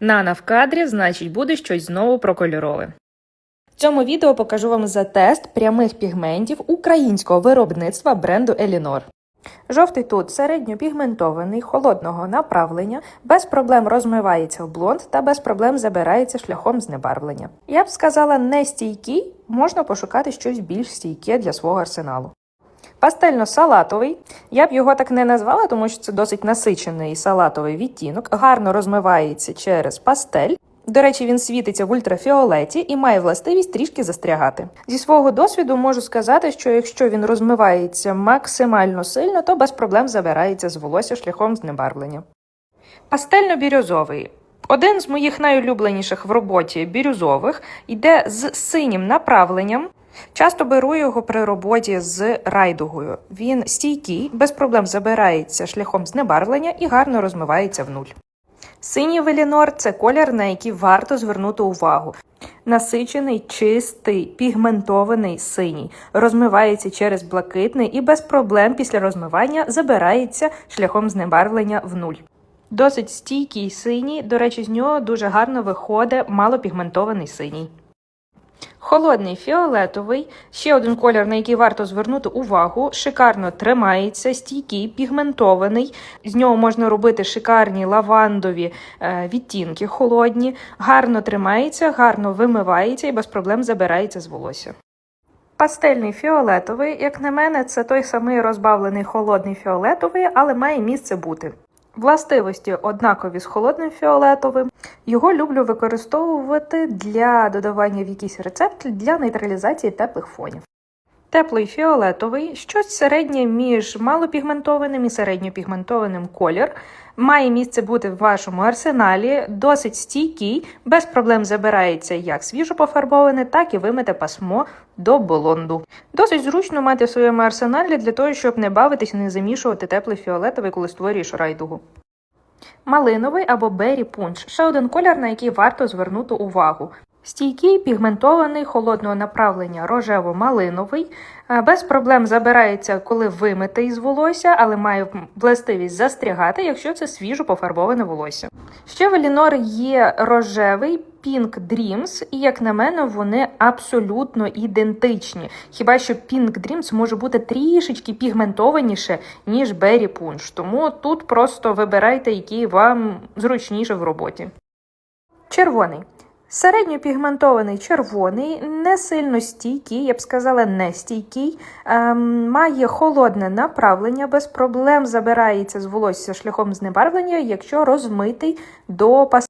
Нана в кадрі, значить, буде щось знову про кольорове. В цьому відео покажу вам за тест прямих пігментів українського виробництва бренду Елінор. Жовтий тут середньопігментований, холодного направлення, без проблем розмивається в блонд та без проблем забирається шляхом знебарвлення. Я б сказала, не стійкий, можна пошукати щось більш стійке для свого арсеналу. Пастельно-салатовий. Я б його так не назвала, тому що це досить насичений салатовий відтінок, гарно розмивається через пастель. До речі, він світиться в ультрафіолеті і має властивість трішки застрягати. Зі свого досвіду можу сказати, що якщо він розмивається максимально сильно, то без проблем забирається з волосся шляхом знебарвлення. Пастельно-бірюзовий. Один з моїх найулюбленіших в роботі бірюзових йде з синім направленням. Часто беру його при роботі з райдугою. Він стійкий, без проблем забирається шляхом знебарвлення і гарно розмивається в нуль. Синій велінор це колір, на який варто звернути увагу. Насичений, чистий, пігментований синій, розмивається через блакитний і без проблем після розмивання забирається шляхом знебарвлення в нуль. Досить стійкий синій, до речі, з нього дуже гарно виходить малопігментований синій. Холодний фіолетовий ще один колір, на який варто звернути увагу. Шикарно тримається, стійкий, пігментований. З нього можна робити шикарні лавандові е, відтінки холодні, гарно тримається, гарно вимивається і без проблем забирається з волосся. Пастельний фіолетовий, як на мене, це той самий розбавлений холодний фіолетовий, але має місце бути. Властивості однакові з холодним фіолетовим. Його люблю використовувати для додавання в якийсь рецепт для нейтралізації теплих фонів. Теплий фіолетовий щось середнє між малопігментованим і середньопігментованим колір. Має місце бути в вашому арсеналі, досить стійкий, без проблем забирається як свіжо пофарбоване, так і вимите пасмо до блонду. Досить зручно мати в своєму арсеналі для того, щоб не бавитись і не замішувати теплий фіолетовий, коли створюєш райдугу. Малиновий або бері пунш ще один колір, на який варто звернути увагу. Стійкий, пігментований, холодного направлення рожево-малиновий, е, без проблем забирається, коли вимитий з волосся, але має властивість застрягати, якщо це свіжо пофарбоване волосся. Ще в Елінор є рожевий Pink Dreams, і, як на мене, вони абсолютно ідентичні. Хіба що Pink Dreams може бути трішечки пігментованіше, ніж Berry Punch. Тому тут просто вибирайте, який вам зручніше в роботі. Червоний. Середньопігментований червоний, не сильно стійкий, я б сказала, не стійкий, ем, має холодне направлення, без проблем забирається з волосся шляхом знебарвлення, якщо розмитий до пас.